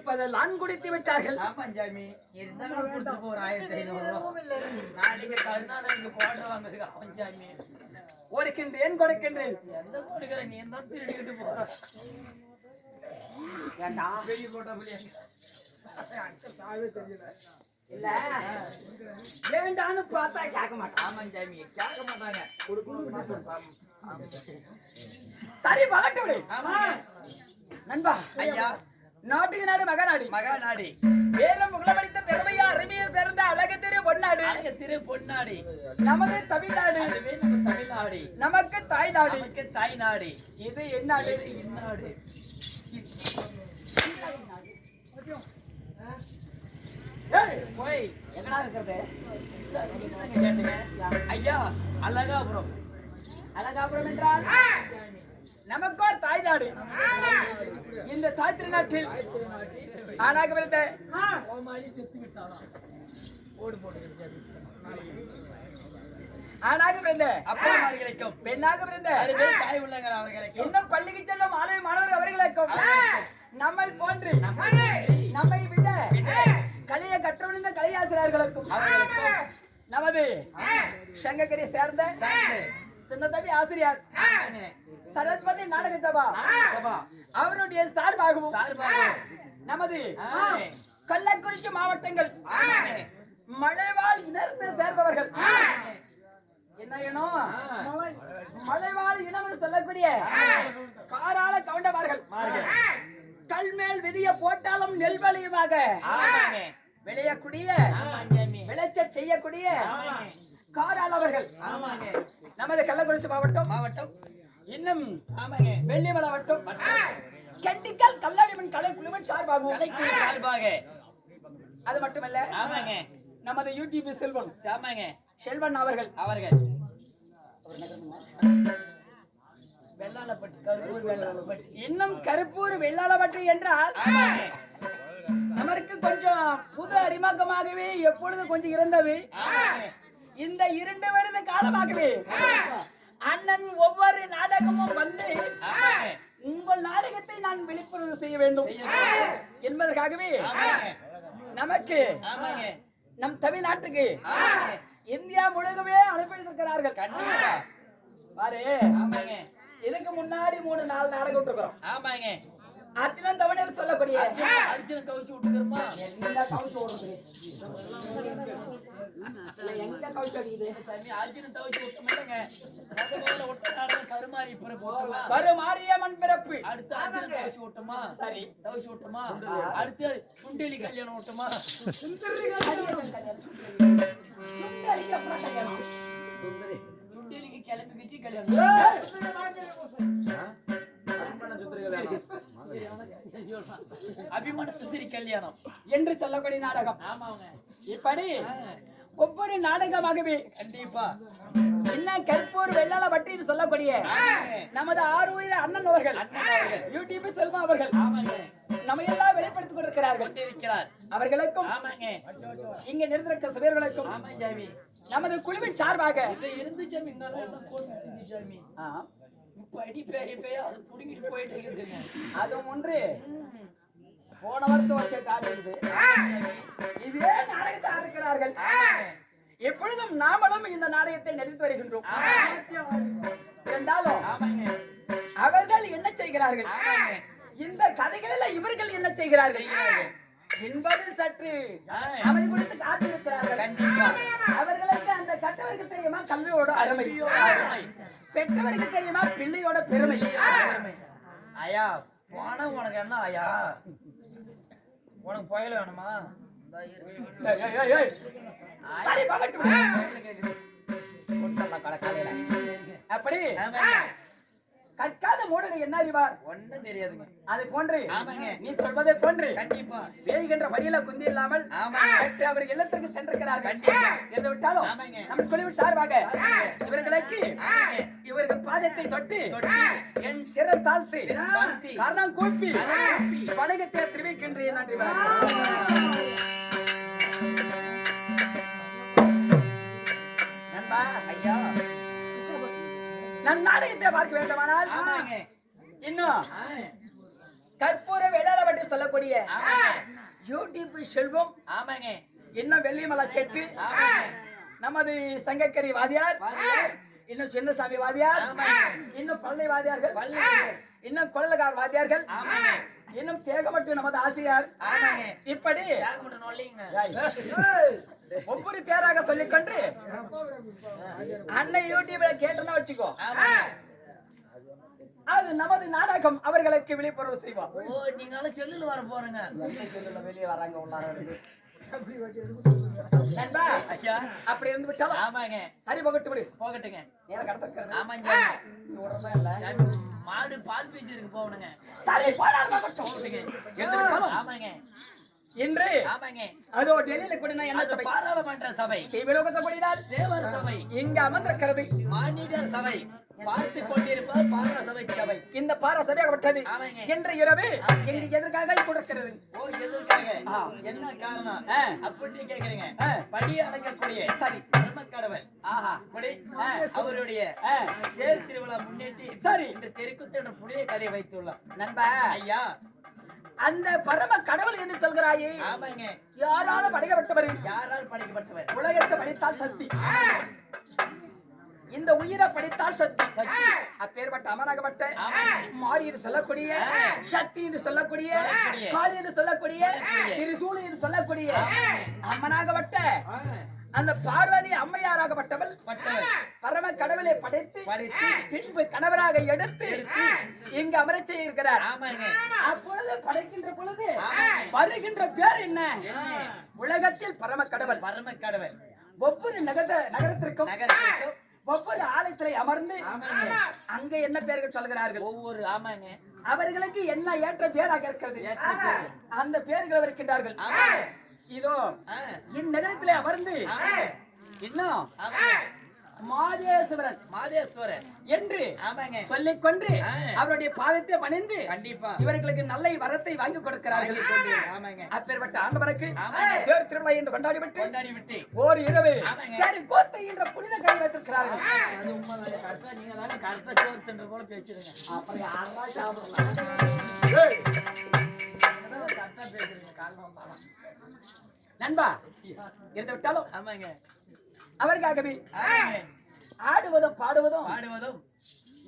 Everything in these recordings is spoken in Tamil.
இருப்பதெல்லாம் குடித்து விட்டார்கள். ஆமா சாமி இருந்தாலும் கொடுத்துட்டு ஒரு ஆயிரத்தி ஐநூறு நாளைக்கு அவன் சாமி கொடுக்கின்றேன் கொடுக்கின்றேன். எந்த கொடுக்குற நீ தான் திருடிட்டு போற? ஏண்டா வெளிய போட்ட முடியாது இல்ல. வேண்டான்னு பார்த்தா கேட்க மாட்டான். கேட்க மாட்டாங்க. சரி பகட்டு விடு. ஆமா நண்பா. ஐயா. நாட்டுக்கு நாடு மகநாடு. மகா நாடி வேதம் புகழமளித்த பெருமையா அருமையை சேர்ந்த அழகு திரு பொன்னாடு. அழக திரு பொன்னாடி. நமது தமிழ்நாடு. தமிழ்நாடு. நமக்கு தாய்நாடு. நமக்கு தாய் நாடு. இது என்னாடு இந்நாடு போய். எங்கடா இருக்கிறது? ஐயா அழகாபுரம். அழகாபுரம் என்றால்? நமக்கோ தாய்நாடு இந்த தாய் திருநாட்டில் ஆணாக பிறந்த கோமாளி செத்து விட்டாலாம் ஆணாக பிறந்த அப்பா அவர்களுக்கும் பெண்ணாக பிறந்த தாய் உள்ளங்கள் அவர்களுக்கும் இன்னும் பள்ளிக்கு செல்லும் மாணவி மாணவர் அவர்களுக்கும் நம்மை போன்று நம்மை விட கலையை கற்றறிந்த கலையாசிரியர்களுக்கும் நமது சங்ககிரி சேர்ந்த சின்ன தம்பி ஆசிரியர் சரஸ்வதி நாடக சபா அவருடைய சார்பாகவும் சார்பாக நமது. கள்ளக்குறிச்சி மாவட்டங்கள் மலைவாழ் இனத்தை சேர்ந்தவர்கள். என்ன இனம்? மலைவாழ் இனம் என்று சொல்லக்கூடிய காரால கவுண்டவார்கள் கல்மேல் விதிய போட்டாலும் நெல் வலியுமாக விளையக்கூடிய. விளைச்சல் செய்யக்கூடிய. காரால் நமது கள்ளக்குறிச்சி மாவட்டம். மாவட்டம். இன்னும் வெள்ளி மாவட்டம் கண்டிக்கல் கல்லாடிமன் கலை குழுவின் கலைக்கு சார்பாக. அது மட்டுமல்ல ஆமாங்க. நமது யூடியூப் செல்வன் ஆமாங்க. செல்வன் அவர்கள். அவர்கள். இன்னும் கருப்பூர் வெள்ளாளப்பட்டி என்றால் நமக்கு கொஞ்சம் புது அறிமுகமாகவே எப்பொழுது கொஞ்சம் இருந்தது? இந்த இரண்டு வருட காலமாகவே அண்ணன் ஒவ்வொரு நாடகமும் வந்து உங்கள் நாடகத்தை நான் விழிப்புணர்வு செய்ய வேண்டும். என்பதற்காகவே நமக்கு நம் தமிழ்நாட்டுக்கு இந்தியா முழுகவே அனுப்பியிருக்கிறார்கள் பாரு இதுக்கு முன்னாடி மூணு நாலு நாடகம் இருக்கிறோம் ஆமாங்க. அர்ஜுனன் தவணையில் சொல்லக்கூடிய அர்ஜுன் அர்ஜுன. கவுச்சு விட்டுக்கிறோமா? எல்லா கவுச்சு ஓடுறது இல்ல, எங்க கவுச்சு அடிக்குது? சாமி அர்ஜுன தவிச்சு விட்ட மாட்டேங்க. நாடகம் கருமாறி கரு மாரியம்மன் பிறப்பு. அடுத்து அர்ஜுன தவிச்சு விட்டோமா சரி. தவிச்சு விட்டோமா அடுத்து சுண்டெலி கல்யாணம் விட்டோமா சுண்டெலிக்கு கிளம்பி கல்யாணம் அபிமான சுந்தரி கல்யாணம். என்று சொல்லக்கூடிய நாடகம். ஆமாங்க. இப்படி ஒவ்வொரு நாடகமாகவே கண்டிப்பா என்ன கற்பூர் வெள்ளாள வட்டின்னு சொல்லக்கூடிய. நமது ஆறுயிர அண்ணன் அவர்கள். யூடியூப் செல்வா அவர்கள் நம்ம எல்லாம் வெளிப்படுத்திக் கொண்டிருக்கிறார்கள். கொண்டிருக்கிறார். அவர்களுக்கும் இங்க நிறுத்திருக்க சிவர்களுக்கும் நமது குழுவின் சார்பாக இது பேய பேய அது புடுங்கிட்டு போயிட்டு இருக்குதுங்க அதுவும் ஒன்று. போன வருஷம் வச்ச காட்டு இது. நாடகத்தை ஆடுகிறார்கள் எப்பொழுதும் நாமளும் இந்த நாடகத்தை நடித்து வருகின்றோம். இருந்தாலும் அவர்கள் என்ன செய்கிறார்கள்? இந்த கதைகளில் இவர்கள் என்ன செய்கிறார்கள். என்பது சற்று அமைதி கொடுத்து காத்திருக்கிறார்கள் அவர்களுக்கு அந்த கட்டவருக்கு தெரியுமா? கல்வியோட அருமை. பெற்றவருக்கு தெரியுமா? பிள்ளையோட பெருமை. ஐயா போனா உனக்கு என்ன ஐயா? உனக்கு புயல் வேணுமா. அப்படி. கற்காத மூடனை என்ன அறிவார் ஒண்ணும் தெரியாதுங்க அதை போன்று. நீ சொல்வதை போன்று கண்டிப்பா வேகின்ற வழியில குந்தி இல்லாமல். சற்று அவர் இல்லத்திற்கு சென்றிருக்கிறார்கள் கண்டிப்பா. என்று விட்டாலும். நம் குழுவின் சார்பாக இவர்களுக்கு. இவர்கள் பாதத்தை தொட்டு என் சிரம் தாழ்த்தி காரணம் கூப்பி வணக்கத்தை தெரிவிக்கின்றேன் நன்றி. நண்பா ஐயா நம் நாடகத்தை பார்க்க வேண்டுமானால் இன்னும் கற்பூர வேளாளப்பட்டி சொல்லக்கூடிய ஆமாங்க. யூடியூப் செல்வம் ஆமாங்க. இன்னும் வெள்ளிமலை செட்டு நமது சங்கக்கரி வாதியார். இன்னும் சின்னசாமி வாதியார். இன்னும் பள்ளி வாதியார்கள். இன்னும் கொள்ளக்கார் வாதியார்கள் இன்னும் தேகமட்டு நமது ஆசிரியர். ஆமாங்க. இப்படி ஒவ்வொரு பேராக சொல்லிக்கொண்டு அன்னை யூடியூப்ல கேட்டோம்னா வச்சுக்கோ. அது நமது நாடகம் அவர்களுக்கு விழிப்புணர்வு செய்வோம். ஓ நீங்களும் செல்லுல வர போறீங்க. வெளியே வராங்க உள்ளார. நண்பா, அப்படி இருந்து விட்டாலும் ஆமாங்க. சரி பகட்டு விடு. போகட்டுங்க. நேரம் கடத்திருக்கிறது. ஆமாங்க. மாடு பால் பீச்சிருக்கு போகணுங்க. சரி, பகட்டும். ஆமாங்க. இன்று அதோ டெல்லியில கூட என்ன சபை? பாராளுமன்ற சபை. தீவிரகத்தை கூடினால் தேவர் சபை. இங்க சபை. பார்த்து கொண்டிருப்பார் பாரத சபை சபை. இந்த பார சபையாகப்பட்டது ஆமாங்க. இன்று இரவு எங்களுக்கு எதற்காக கொடுக்கிறது? ஓ எதற்காக? ஆ. என்ன காரணம். அப்படின்னு கேக்குறீங்க. படி அளக்கக்கூடிய சரி. ஆஹா. அப்படி அவருடைய. தேர் திருவிழா முன்னிட்டு சரி. இந்த தெருக்குத்து என்ற கதையை வைத்துள்ளார் நண்பா. ஐயா அந்த பரம கடவுள் என்று சொல்கிறாயே. யாரால படைக்கப்பட்டவர். யாரால் படைக்கப்பட்டவர். உலகத்தை படித்தால் சக்தி. இந்த உயிரை படித்தால் சக்தி. அப்பேற்பட்ட அமராகப்பட்ட. மாறி என்று சொல்லக்கூடிய சக்தி என்று சொல்லக்கூடிய. காளி என்று சொல்லக்கூடிய. திருசூலி என்று சொல்லக்கூடிய ஆமாங்க. அந்த பார்வதி அம்மையாராகப்பட்டவள். பரம கடவுளை படைத்து பின்பு கணவராக எடுத்து இங்கு அமரச் செய்திருக்கிறார் ஆமாங்க. அப்பொழுது படைக்கின்ற பொழுது. வருகின்ற பேர் என்ன? உலகத்தில் பரம கடவுள். பரம கடவுள். ஒவ்வொரு நகர நகரத்திற்கும் ஒவ்வொரு ஆலயத்திலே அமர்ந்து. அங்க என்ன பெயர்கள் சொல்கிறார்கள்? ஒவ்வொரு ஆமாங்க. அவர்களுக்கு என்ன ஏற்ற பேராக இருக்கிறது. அந்த பேர்கள் இருக்கின்றார்கள். இதோ. இந்நகரத்திலே அமர்ந்து. இன்னும். மாதேஸ்வரன். மாதேஸ்வரர் என்று சொல்லிக் கொண்டு. அவருடைய பாதத்தை பணிந்து கண்டிப்பா. இவர்களுக்கு நல்ல வரத்தை வாங்கி கொடுக்கிறார்கள். அப்பேற்பட்ட ஆண்டவருக்கு. தேர் திருவிழா என்று கொண்டாடிவிட்டு கொண்டாடி விட்டு ஓர் இரவு. சரி கோத்தை என்ற புனித கை வைத்திருக்கிறார்கள். சோறு போல பேசுறீங்க அப்புறம் யாரா சாப்பிடலாம். கரெக்டா பேசுறீங்க காரணம். நண்பா இருந்து விட்டாலும் ஆமாங்க. அவருக்காகவே. ஆடுவதும் பாடுவதும் பாடுவதும்.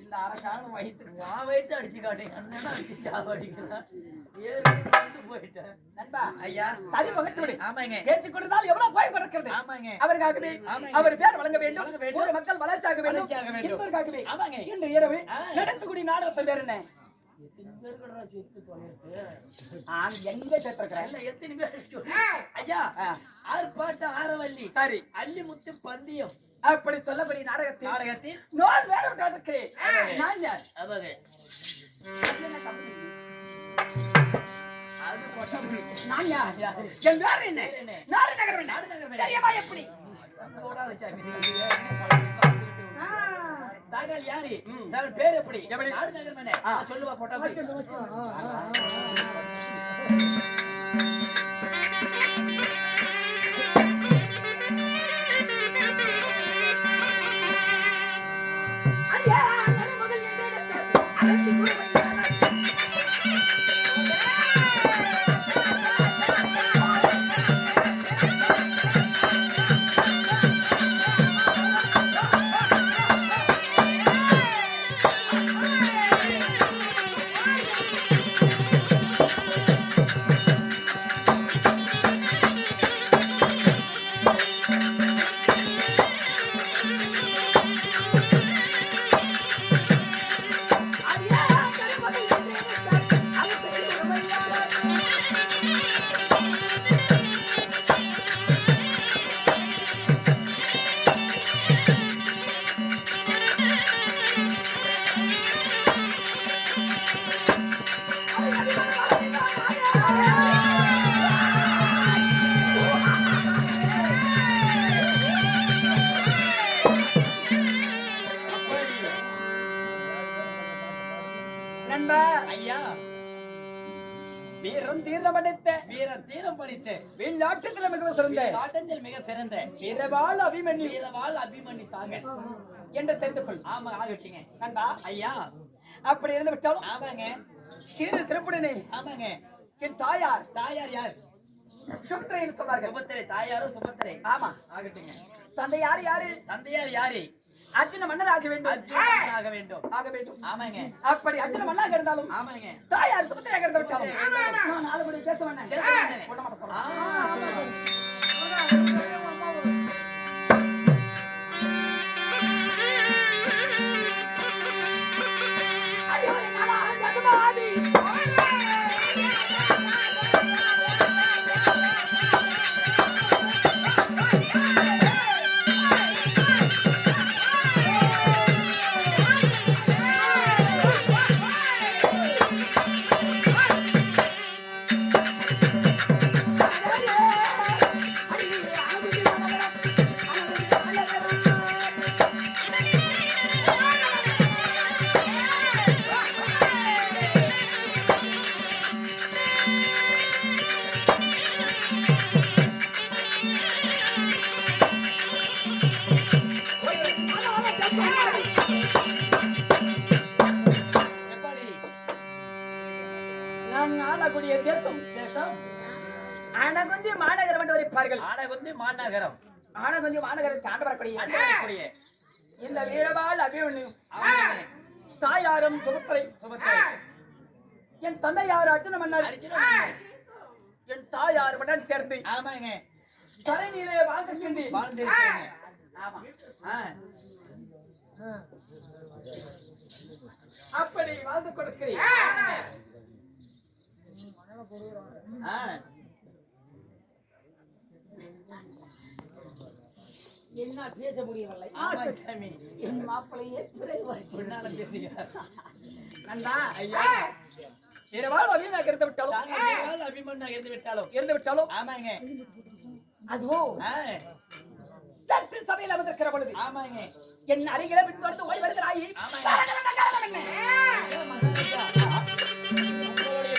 இந்த அரசாங்கம் வகித்து வா வைத்து அடிச்சு காட்டுங்க. அண்ணனா அடிச்சு சாவடிக்கலாம் ஏறி வந்து போயிட்டேன் நண்பா ஐயா. சரி விடு. ஆமாங்க. கேட்டுக் கொடுத்தால் எவ்வளவு போய் கொடுக்கிறது ஆமாங்க. அவருக்காகவே. அவர் பேர் வழங்க வேண்டும். ஊர் மக்கள் வளர்ச்சியாக வேண்டும். ஆமாங்க. இன்று இரவு ஆ. நடத்தக்கூடிய நாடகத்தை பேர் என்ன எத்தனை பேருக்குடா செத்து தொலைறது நான் எங்க சேர்த்திருக்கிறேன் எத்தனை பேர். ஐயா ஆர்ப்பாட்ட ஆரவல்லி சரி அள்ளி முத்து பந்தயம் அப்படி சொல்லக்கூடிய நாடகத்தில் நாடகத்தில் நான் வேற நடக்கிறேன் நான் யார்? கொட்டப்புளி. நான் யார்? என் என்ன? நாடு நகரம் நாடு நகரம் எப்படி? தாங்கள் யாரு. தாங்கள் பேர் எப்படி எப்படி? நாடு நகரம் என்ன ஆ. சொல்லுவா கொட்டாப்புளி வீரம் தீர்ணமடைத்த வீர தீரம் படித்து வெளிநாட்டுல மிகவும் சிறந்த. ஆட்டத்தில் மிக சிறந்த. வீரவாள் அபிமன்யு. வீரவாள் அபிமன்னி தாங்க என்று தெரிந்து கொள் ஆமா ஆகட்டுங்க நண்பா. ஐயா. அப்படி இருந்து விட்டாலும் ஆமாங்க. சீரு சிறப்புடனே ஆமாங்க. என் தாயார் தாயார் யார்? என்று சொன்னார்கள். சுபத்திரை தாயாரும் சுபத்திரை ஆமா. ஆகட்டுங்க. தந்தை யார் யாரு? தந்தையார் யாரு? அர்ஜுன மன்னர் ஆக வேண்டும். ஆக வேண்டும். ஆக வேண்டும். ஆமாங்க. அப்படி அர்ஜுன மன்னராக இருந்தாலும் ஆமாங்க. தாயார் சுபத்திரையாக இருந்து விட்டாலும் நான் நாலு மணி பேச வேண்டாம். வரைப்பார்கள் ஆடகுந்தி மாநகரம். ஆனகுந்தி மாநகரத்தை ஆண்டு வரக்கூடிய அன்பளிக்கூடிய இந்த வீரபால் அபிமன்யு. தாயாரும் சுபத்திரை. சுபத்திரை. என் தந்தையார் அர்ஜுன மன்னர். என் தாயார் உடன் சேர்ந்து. ஆமாங்க. தலை நீரே வாழ்கின்றி வாழ்ந்திருக்கீங்க ஆமா. ஆ, அப்படி வாழ்ந்து கொடுக்கிறேன். ஆ. என்ன பேச முடியவில்லை என் மாப்பிளையே துறைவர் பின்னால பேசுங்க நந்தா ஐயா. இரவால் அபிநயம் இருந்து விட்டாலும்? அபிமன்யாக இருந்து விட்டாலும்? இருந்து விட்டாலும்? ஆமாங்க. அதுவும் ஆ, சற்று சபையில் அமர்ந்திருக்கிற பொழுது ஆமாங்க. என் அருகில பின்தொடர்ந்து ஓடி வருகிறாய்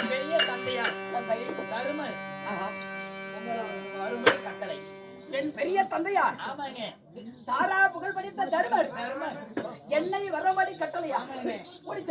பெரிய தந்தையார் தந்தை, தருமன் அருமை கட்டளை. என் பெரிய தந்தையார். தாரா புகழ் படித்த தருமர். என்னை வரபடி கட்டளையா. ஓடி